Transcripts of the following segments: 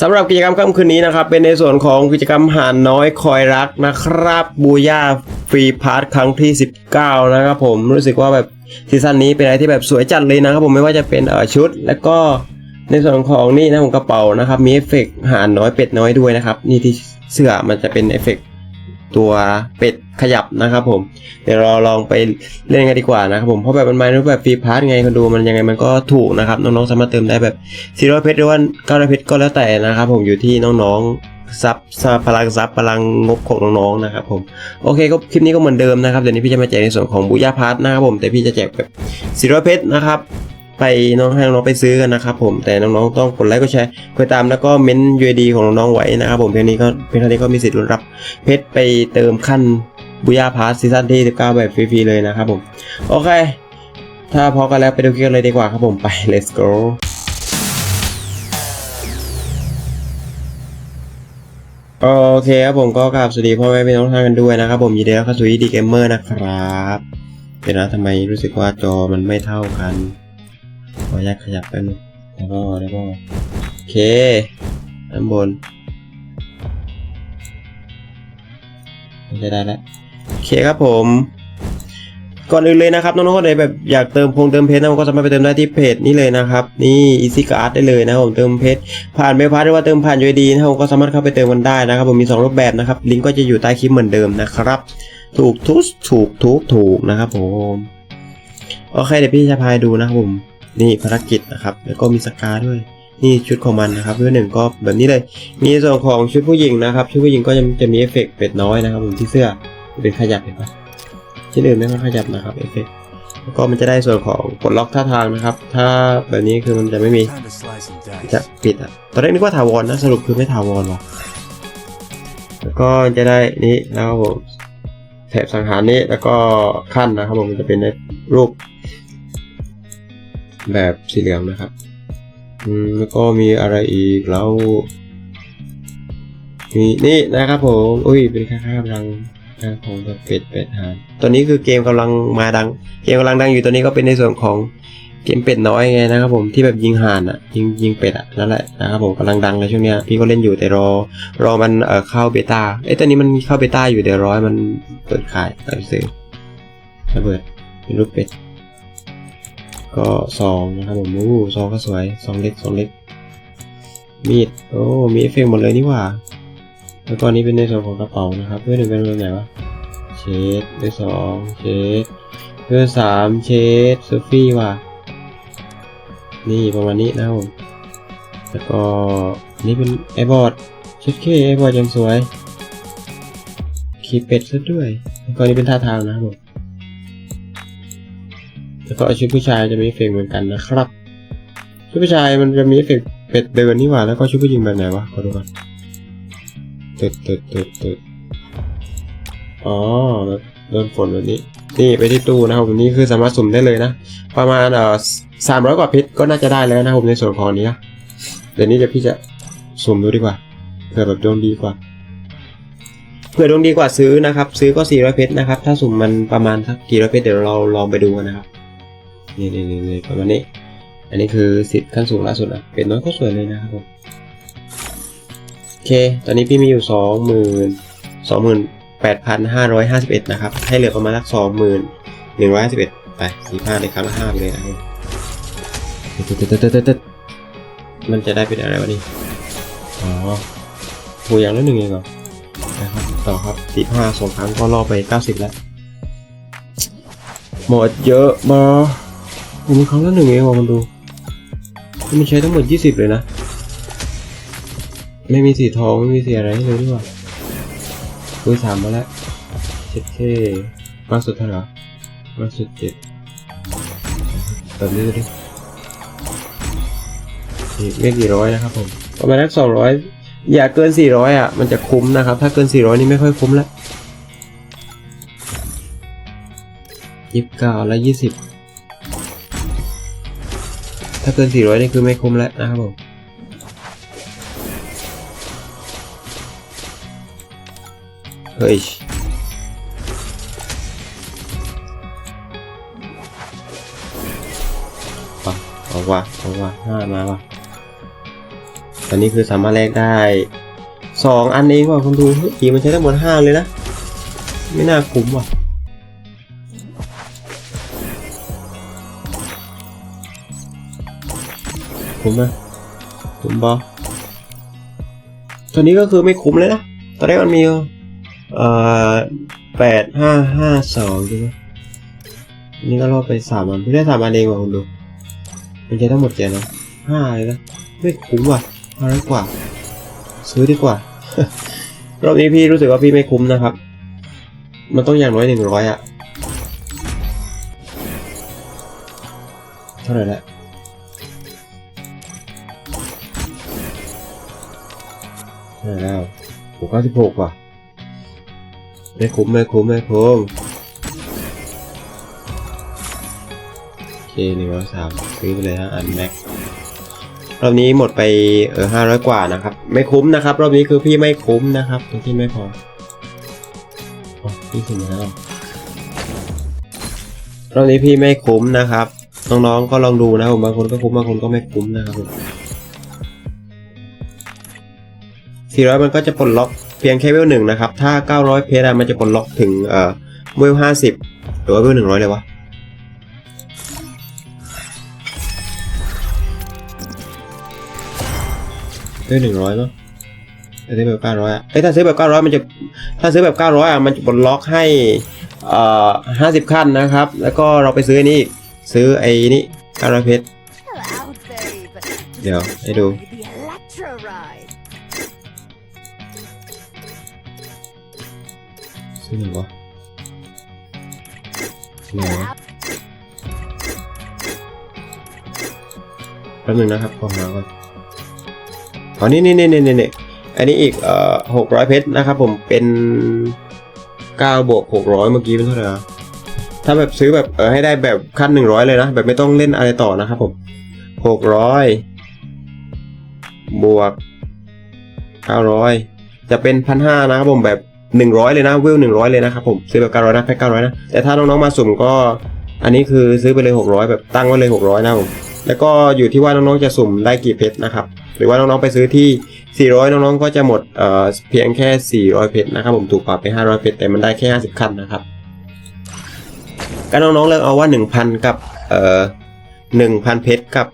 สำหรับกิจกรรมค่ำคืนนี้นะครับ เป็นในส่วนของกิจกรรมหานน้อยคอยรักนะครับ บูย่าฟรีพาร์ทครั้งที่ 19 นะครับผมรู้สึกว่าแบบซีซั่นนี้เป็นอะไรที่แบบสวยจัดเลยนะครับผมไม่ว่าจะเป็นเอ่อชุด แล้วก็ในส่วนของนี่นะของกระเป๋านะครับ มีเอฟเฟกต์หานน้อยเป็ดน้อยด้วยนะครับ นี่ที่เสื้อมันจะเป็นเอฟเฟก ตัวเป็ดขยับนะครับผม เดี๋ยวเราลองไปเล่นกันดีกว่านะครับผมเพราะแบบมันมาในรูปแบบฟรีพาร์ทไงคนดูมันยังไงมันก็ถูกนะครับน้องๆสามารถเติมได้แบบซีโร่เพชรหรือว่าเก้าเพชรก็แล้วแต่นะครับผมอยู่ที่น้องๆซับซับพลังซับพลังงบของน้องๆนะครับผมโอเคก็คลิปนี้ก็เหมือนเดิมนะครับเดี๋ยวนี้พี่จะมาแจกในส่วนของบูย่าพาร์ทนะครับผมแต่พี่จะแจกแบบซีโร่เพชรนะครับ ไปน้องให้น้องไปซื้อกันนะครับผมแต่น้องๆต้องกดไลค์กดแชร์กดตามแล้วก็เม้นยูดีของน้องๆไว้นะครับผมเพียงนี้ก็เพียงเท่านี้ก็มีสิทธิ์ลุ้นรับเพชรไปเติมขั้นบูย่าพาร์ทซีซั่นที่ 19 แบบฟรีๆเลยนะครับผม โอเค ถ้าพอกันแล้วไปดูคลิปกันเลยดีกว่าครับผมไป let's go โอเคครับผมก็กราบสวัสดีพ่อแม่พี่น้องท่านกันด้วยนะครับผมยินดีต้อนรับสู่ดีเกมเมอร์นะครับ เดี๋ยวนะทำไมรู้สึกว่าจอมันไม่เท่ากัน ขออนุญาตขยับแป๊บนึงแล้วก็แล้วก็โอเคด้านบนจะได้แล้วโอเคครับผม ก่อนอื่นเลยนะครับน้องๆคนไหนแบบอยากเติมพงเติมเพชรนะก็สามารถไปเติมได้ที่เพจนี้เลยนะครับ นี่ easy card ได้เลยนะครับผมเติมเพชรผ่านเบลพาร์หรือว่าเติมผ่าน UID นะครับผมก็สามารถเข้าไปเติมกันได้นะครับ ผมมี 2 รูปแบบนะครับ ลิงก์ก็จะอยู่ใต้คลิปเหมือนเดิมนะครับ ถูกทุกถูกทุกถูกนะครับผมโอเคเดี๋ยวพี่จะพายดูนะครับผม นี่ภารกิจนะครับ แล้วก็มีสกาด้วย นี่ชุดของมันนะครับเพื่อหนึ่งก็แบบนี้เลย มีส่วนของชุดผู้หญิงนะครับ ชุดผู้หญิงก็จะจะมีเอฟเฟกต์เป็ดน้อยนะครับผมที่เสื้อเป็นขยับเห็นปะที่อื่นไม่ค่อยขยับนะครับเอฟเฟกต์แล้วก็มันจะได้ส่วนของปลดล็อกท่าทางนะครับ ถ้าแบบนี้คือมันจะไม่มี จะปิดอะ ตอนแรกนึกว่าถาวรนะสรุปคือไม่ถาวรหรอกแล้วก็จะได้นี้แล้วครับผมแถบสังหารนี้แล้วก็ขั้นนะครับผมมันจะเป็นในรูป แบบสีเหลืองนะครับอืมแล้วก็มีอะไรอีกแล้วมีนี่นะครับผมอุ้ยเป็นค่าๆกำลังของแบบเป็ดเป็ดหานตอนนี้คือเกมกำลังมาดัง เกมกำลังดังอยู่ตัวนี้ก็เป็นในส่วนของเกมเป็ดน้อยไงนะครับผมที่แบบยิงห่านอะยิงยิงเป็ดอะนั่นแหละนะครับผมกำลังดังในช่วงเนี้ยพี่ก็เล่นอยู่แต่รอ รอมันเอ่อเข้าเบต้าเอ้ยตอนนี้มันเข้าเบต้าอยู่เดี๋ยวร้อยมันเปิดขายเอาไปซื้อระเบิดเป็นรูปเป็ด ก็ซองนะครับผมอู้ซองก็สวยซองเล็กซองเล็ก มีด โอ้ มีเอฟเฟกต์หมดเลยนี่หว่า แล้วก็อันนี้เป็นในส่วนของกระเป๋านะครับเพื่อนหนึ่งเป็นแบบไหนวะ เชดเพื่อสองเชดเพื่อสามเชดซูฟี่ว่ะ นี่ประมาณนี้นะครับผม แล้วก็นี่เป็นไอบอร์ดเชดเคไอบอร์ดยังสวยขีเป็ดซะด้วยแล้วก็อันนี้เป็นท่าทางนะครับผม แล้วก็ชุดผู้ชายจะมีเอฟเฟกเหมือนกันนะครับ ชุดผู้ชายมันจะมีเอฟเฟกเป็ดเดินนี่หว่า แล้วก็ชุดผู้หญิงแบบไหนวะขอดูก่อนตึดตึดตึดตึดอ๋อโดนฝนแบบนี้ นี่ไปที่ตู้นะครับวันนี้คือสามารถสุ่มได้เลยนะ ประมาณเอ่อสามร้อยกว่าเพชรก็น่าจะได้แล้วนะครับผมในส่วนของนี้นะเดี๋ยวนี้เดี๋ยวพี่จะสุ่มดูดีกว่าเผื่อแบบดวงดีกว่าเผื่อดวงดีกว่าซื้อนะครับ ซื้อก็400เพชรนะครับ ถ้าสุ่มมันประมาณสักกี่ร้อยเพชรเดี๋ยวเราลองไปดูกันนะครับ นี่นี่นี่นี่ประมาณนี้ อันนี้คือสิทธิ์ขั้นสูงล่าสุดอะเป็นน้อยก็สวยเลยนะครับผมโอเค ตอนนี้พี่มีอยู่สองหมื่นสองหมื่นแปดพันห้าร้อยห้าสิบเอ็ดนะครับ ให้เหลือประมาณสักสองหมื่นหนึ่งร้อยสิบเอ็ดไปสี่ห้าเลยครั้งละห้าไปเลยนะครับตึ๊ดมันจะได้เป็นอะไรวะนี่ อ๋อหูอย่างละหนึ่งเองเหรอนะครับ ต่อครับสิบห้าสองครั้งก็ล่อไปเก้าสิบแล้ว หมดเยอะมา มมีครั้งละหนึ่งเองว่ะมันดูมันใช้ทั้งหมดยี่สิบเลยนะ ไม่มีสีทอง ไม่มีสีอะไรเลยดีกว่าคุยสามมาแล้วเจ็ดเคมากสุดเท่าไหร่มากสุดเจ็ดแบบนี้ดูดินี่ไม่กี่ร้อยนะครับผมประมาณนักสองร้อยอย่าเกินสี่ร้อยอะ มันจะคุ้มนะครับ ถ้าเกินสี่ร้อยนี่ไม่ค่อยคุ้มแล้วยี่สิบเก้าและยี่สิบ ถ้าเกินสี่ร้อยนี่คือไม่คุ้มแล้วนะครับผมเฮ้ยว่ะเอาว่ะเอาว่ะห้ามาว่ะอันนี้คือสามารถแลกได้สองอันเองว่ะคุณดูเฮ้ยอีมันใช้ทั้งหมดห้าเลยนะ ไม่น่าคุ้มว่ะ คุ้มไหมคุ้มบอตัวนี้ก็คือไม่คุ้มเลยนะตอนแรกมันมีเอ่อแปดห้าห้าสองใช่ไหมนี่ก็รอดไปสามอันพี่ได้สามอันเองว่ะคุณดูมันใช้ทั้งหมดเจ็ดนะห้าเลยนะไม่คุ้มว่ะห้าร้อยกว่า ซื้อดีกว่ารอบนี้พี่รู้สึกว่าพี่ไม่คุ้มนะครับ มันต้องอย่างน้อยหนึ่งร้อยอะเท่าไหร่ละ เท่าหร่แล้วโอ้เก้าสิบหกว่ะ ไม่คุ้มไม่คุ้มไม่คุ้มโอเคหนึ่งร้อยสามซื้อไปเลยฮะอันแม็กรอบนี้หมดไปเออห้าร้อยกว่านะครับ ไม่คุ้มนะครับ รอบนี้คือพี่ไม่คุ้มนะครับตรงที่ไม่พออ๋อพี่ถึงแล้วรอบนี้พี่ไม่คุ้มนะครับ น้องๆก็ลองดูนะผมบางคนก็คุ้มบางคนก็ไม่คุ้มนะครับ ผมสี่ร้อยมันก็จะปลดล็อกเพียงแค่เวลหนึ่งนะครับ ถ้าเก้าร้อยเพชรมันจะปลดล็อกถึงเอ่อเวลห้าสิบหรือว่าเวลหนึ่งร้อยเลยวะซื้อหนึ่งร้อยมั้งถ้าซื้อแบบเก้าร้อยอะเอ้ยถ้าซื้อแบบเก้าร้อยมันจะ ถ้าซื้อแบบเก้าร้อยอะ มันจะปลดล็อกให้เอ่อห้าสิบขั้นนะครับ แล้วก็เราไปซื้อนนี้อีกซื้อไอ้นี่เก้าร้อยเพชรเดี๋ยวให้ดู ซื้อหนึ่งวะไหนวะแป๊บนึงนะครับขอหาก่อนอ๋อนี่นี่นี่นี่นี่อันนี้อีกเอ่อหกร้อยเพชรนะครับผมเป็นเก้าบวกหกร้อยเมื่อกี้เป็นเท่าไหร่อถ้าแบบซื้อแบบเออให้ได้แบบขั้นหนึ่งร้อยเลยนะ แบบไม่ต้องเล่นอะไรต่อนะครับผมหกร้อยบวกเก้าร้อยจะเป็นพันห้านะครับผมแบบ หนึ่งร้อยเลยนะวิวหนึ่งร้อยเลยนะครับผมซื้อแบบเก้าร้อยนะแพ็คเก้าร้อยนะแต่ถ้าน้องๆมาสุ่มก็อันนี้คือซื้อไปเลยหกร้อยแบบตั้งไว้เลยหกร้อยนะผมแล้วก็อยู่ที่ว่าน้องๆจะสุ่มได้กี่เพชรนะครับหรือว่าน้องๆไปซื้อที่ 400 น้องๆก็จะหมดเอ่อเพียงแค่ 400 เพชรนะครับผมถูกปรับไป 500 เพชรแต่มันได้แค่ 50คันนะครับก็น้องๆเลือกเอาว่า 1,000 กับเอ่อ1,000 เพชรกับ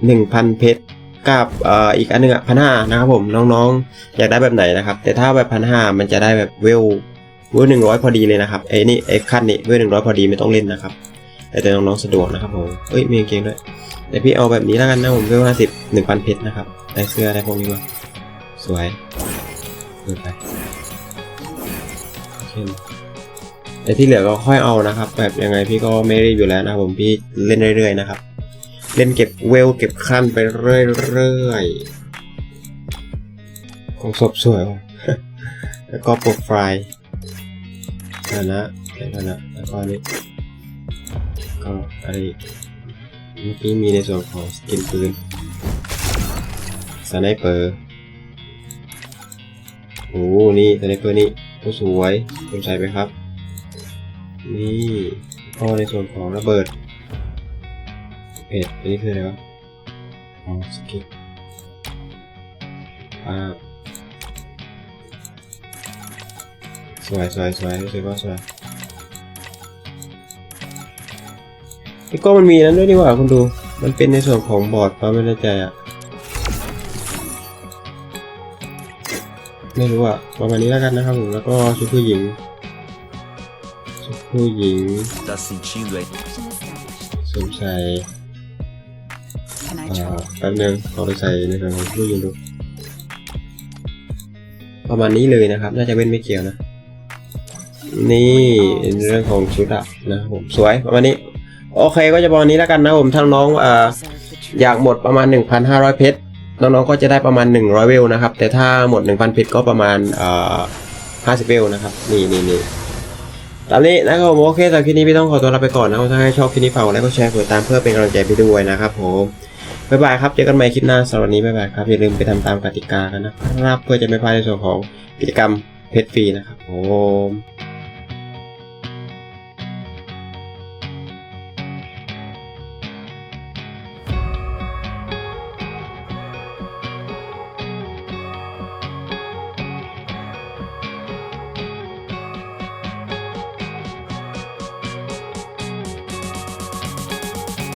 1,000 เพชร กับอ,อีกอันหนึงอะพันห้านะครับผมน้องๆ อยากได้แบบไหนนะครับ แต่ถ้าแบบพันห้ามันจะได้แบบเวลเวลหนึ่งร้อยพอดีเลยนะครับไอ้นี่ไอ้ขั้นนี่เวลหนึ่งร้อยพอดีไม่ต้องเล่นนะครับแต่แต่น้องๆสะดวกนะครับผมเอ้ยมีเกงด้วยแต่พี่เอาแบบนี้แล้วกันนะผมเวลห้าสิบหนึ่งพันเพชรนะครับได้เสื้อได้พวกนี้มาสวยเปิดไปโอเคแต่ที่เหลือก็ค่อยเอานะครับ แบบยังไงพี่ก็ไม่รีบอยู่แล้วนะครับผมพี่เล่นเรื่อยๆนะครับ เล่นเก็บเวลเก็บขั้นไปเรื่อยๆ ของศพสวย แล้วก็โปรไฟล์ฐานะแต่ฐานะแล้วก็อันนี้ก็อะไรเมื่อกี้มีในส่วนของสกินปืนสไนเปอร์โอ้นี่สไนเปอร์นี่โอ้สวยคุณใส่ไปครับ นี่ก็ในส่วนของระเบิด เอ็ดอันนี้คืออะไรวะอ๋อสกิลอ่าสวยสวยสวยรู้สึกว่าสวยแล้วก็มันมีนั้นด้วยนี่หว่าคุณดู มันเป็นในส่วนของบอร์ดปะไม่แน่ใจอะไม่รู้อะประมาณนี้แล้วกันนะครับผม แล้วก็ชุดผู้หญิง ชุดผู้หญิง Tá sentindo aí? Action established. สวมใส่ แป๊บนึงเอาไปใส่ในส่วนของผู้หญิงดู ประมาณนี้เลยนะครับ น่าจะเป็นไม่เกี่ยวนะ นี่เรื่องของชุดอะนะผมสวยประมาณนี้ โอเคก็จะประมาณนี้แล้วกันนะผมทางน้องอ่าอยากหมดประมาณ 1,500 เพชรน้องๆก็จะได้ประมาณ 100 เวลนะครับ แต่ถ้าหมด 1,000 เพชรก็ประมาณอ่อ50 เวลนะครับนี่นี่นี่ตามนี้นะครับผมโอเคสำหรับคลิปนี้พี่ต้องขอตัวลาไปก่อนนะครับถ้าให้ชอบคลิปนี้ฝากกดไลค์กดแชร์กดติดตามเพื่อเป็นกำลังใจพี่ด้วยนะครับผม บ๊ายบายครับ เจอกันใหม่คลิปหน้าสำหรับวันนี้บ๊ายบายครับ อย่าลืมไปทำตามกติกากันนะครับเพื่อจะไม่พลาดในส่วนของกิจกรรมเพชรฟรีนะครับผม